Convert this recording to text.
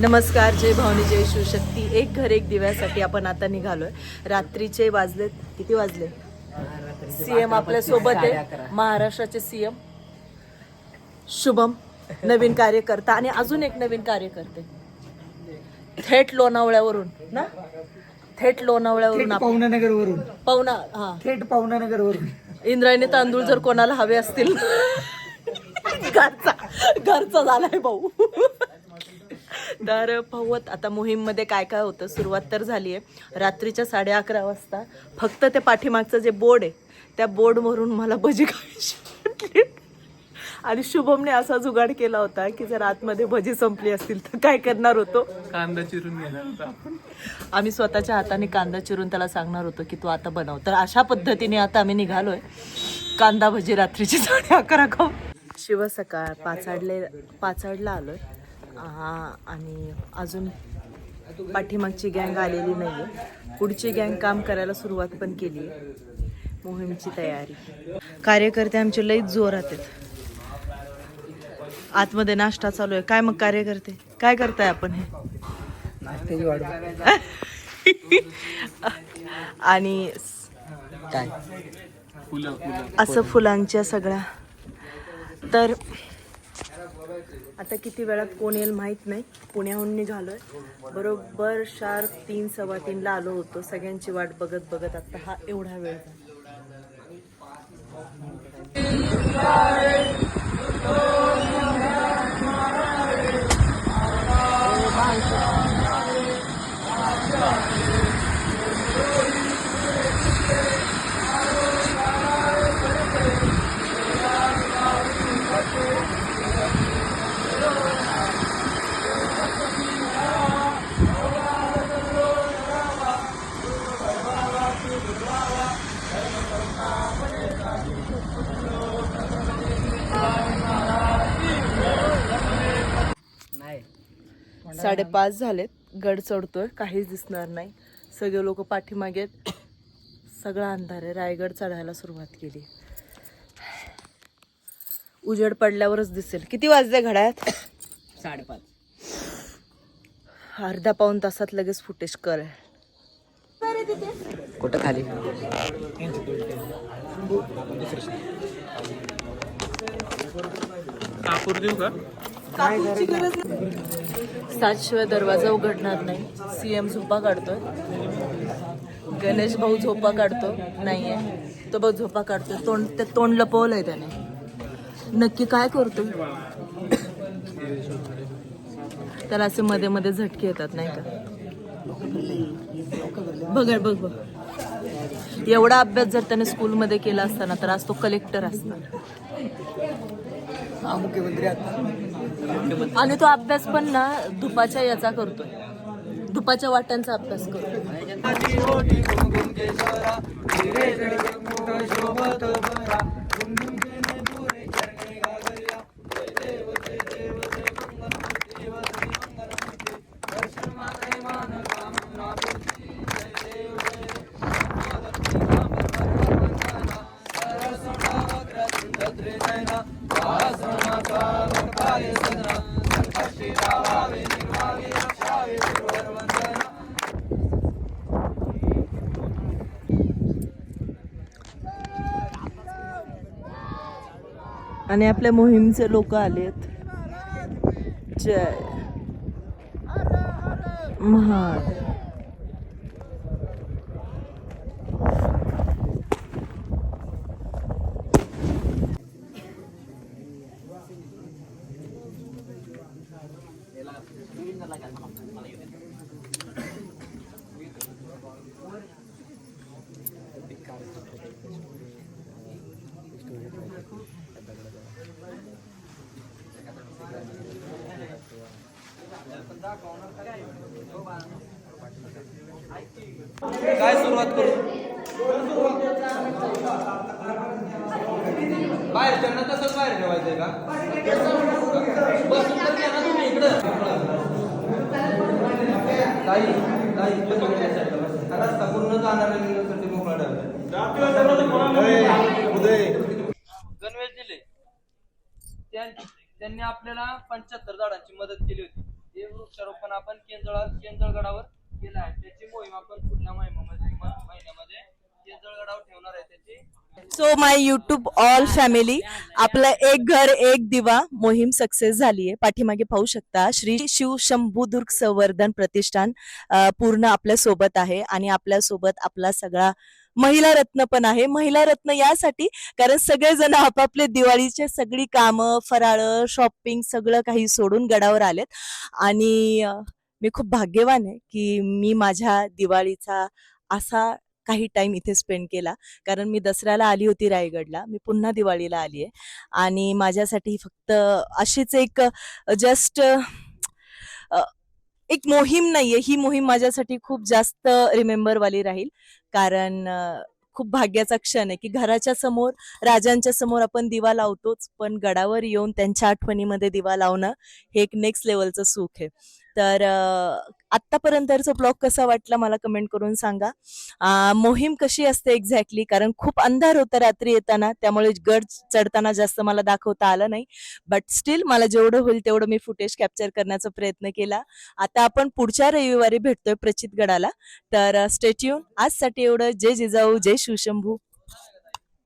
नमस्कार जय भावनी जय शिवशक्ती. एक घर एक दिव्यासाठी आपण आता निघालोय. रात्रीचे वाजलेत. किती वाजले? सीएम आपल्यासोबत आहे. महाराष्ट्राचे सीएम शुभम नवीन कार्यकर्ता आणि अजून एक नवीन कार्यकर्ते. थेट लोणावळ्यावरून ना? थेट लोणावळ्यावरून आप- पावनानगर वरून पाहुणा हा. थेट पावनानगर वरून इंद्रायणी तांदूळ जर कोणाला हवे असतील घरचा घरचा झालाय भाऊ. तर पाहूत आता मोहीममध्ये काय काय होतं? सुरुवात तर झाली आहे. रात्रीच्या साडे अकरा वाजता फक्त ते पाठीमागचं जे बोर्ड आहे त्या बोर्डवरून मला भजी खायची. आणि शुभमने असा जुगाड केला होता की जर आतमध्ये भजी संपली असतील तर काय करणार होतो? कांदा चिरून घेणार होता आम्ही स्वतःच्या हाताने कांदा चिरून त्याला सांगणार होतो की तू आता बनव. तर अशा पद्धतीने आता आम्ही निघालोय. कांदा भजी रात्रीची साडे अकरा खाऊ शिव सकाळ पाचाडले पाचाडला आलोय. हा, आणि अजून पाठीमागची गँग आलेली नाहीये. पुढची गँग काम करायला सुरुवात पण केली आहे. मोहीमची तयारी. कार्यकर्ते आमचे लईच जोरात आहेत. आतमध्ये नाश्ता चालू आहे. काय मग कार्यकर्ते? काय करताय आपण हे? आणि काय? फुलं फुलं. असं फुलांच्या सगळ्या. तर आता किती वेळात कोण येईल माहीत नाही. पुण्याहून निघालोय बरोबर शार्प तीन सव्वा तीनला आलो होतो. सगळ्यांची वाट बघत बघत आता हा एवढा वेळ झाला. साडेपाच झालेत. गड चढतोय काहीच दिसणार नाही. सगळे लोक पाठीमागे आहेत. सगळा अंधार आहे. रायगड चढायला सुरुवात केली. उजेड पडल्यावरच दिसेल. किती वाजले घड्यात? साडेपाच. अर्धा पाऊन तासात लगेच फुटेज कर कुठं खाली? कापूर देऊ का? सातशिवाय दरवाजा उघडणार नाही. सीएम झोपा काढतोय. गणेश भाऊ झोपा काढतो. नाहीये. तो बघ झोपा काढतोय. तोंड ते तोंड लपवलंय त्याने. नक्की काय करतो त्याला असे मध्ये मध्ये झटके येतात नाही का? बघ बघ बघ. एवढा अभ्यास जर त्याने स्कूलमध्ये केला असता ना तर आज तो कलेक्टर असता हा मुख्यमंत्री आता. आणि तो अभ्यास पण ना धुपाच्या याचा करतोय. धुपाच्या वाट्यांचा अभ्यास करतोय. आणि आपल्या मोहीमचे लोक आलेत. जय. महान काय सुरुवात करू? बाहेर त्यांना तसंच बाहेर ठेवायचंय का? बसून तर ना तुम्ही इकडं. ताई ताई रस्ता पूर्ण जाणार गेल्यासाठी मोकळा गणवेश दिले. त्यांनी आपल्याला पंच्याहत्तर झाडांची मदत केली होती. वृक्षारोपण आपण केंजळ केंजळगडावर केलं आहे. त्याची मोहीम आपण पुढल्या महिन्यामध्ये महिन्यामध्ये so my YouTube all family आपलं एक घर एक दिवा मोहीम सक्सेस झाली आहे. पाठीमागे पाहू शकता श्री शिव शंभूदुर्ग संवर्धन प्रतिष्ठान पूर्ण आपल्यासोबत आहे आणि आपल्यासोबत आपला सगळा महिला रत्न पण आहे. महिला रत्न यासाठी कारण सगळेजण आपापले दिवाळीचे सगळी कामं फराळ शॉपिंग सगळं काही सोडून गडावर आलेत. आणि मी खूप भाग्यवान आहे की मी माझ्या दिवाळीचा असा काही टाइम इथे स्पेंड केला. कारण मी दसऱ्याला आली होती रायगडला. मी पुन्हा दिवाळीला आली आहे. आणि माझ्यासाठी फक्त अशीच एक जस्ट एक मोहीम नाहीये. ही मोहीम माझ्यासाठी खूप जास्त रिमेंबरवाली राहील. कारण खूप भाग्याचा क्षण आहे की घराच्या समोर राजांच्या समोर आपण दिवा लावतोच. पण गडावर येऊन त्यांच्या आठवणीमध्ये दिवा लावणं हे एक नेक्स्ट लेवलचं सुख आहे. तर अ, आत्तापर्यंतचा ब्लॉग कसा वाटला मला कमेंट करून सांगा. आ, मोहीम कशी असते एक्झॅक्टली? कारण खूप अंधार होता रात्री येताना त्यामुळे गड चढताना जास्त मला दाखवता आलं नाही. बट स्टील मला जेवढं होईल तेवढं मी फुटेज कॅप्चर करण्याचा प्रयत्न केला. आता आपण पुढच्या रविवारी भेटतोय प्रचितगडाला. तर स्टेट्यून आजसाठी एवढं. जय जिजाऊ जय शिवशंभू.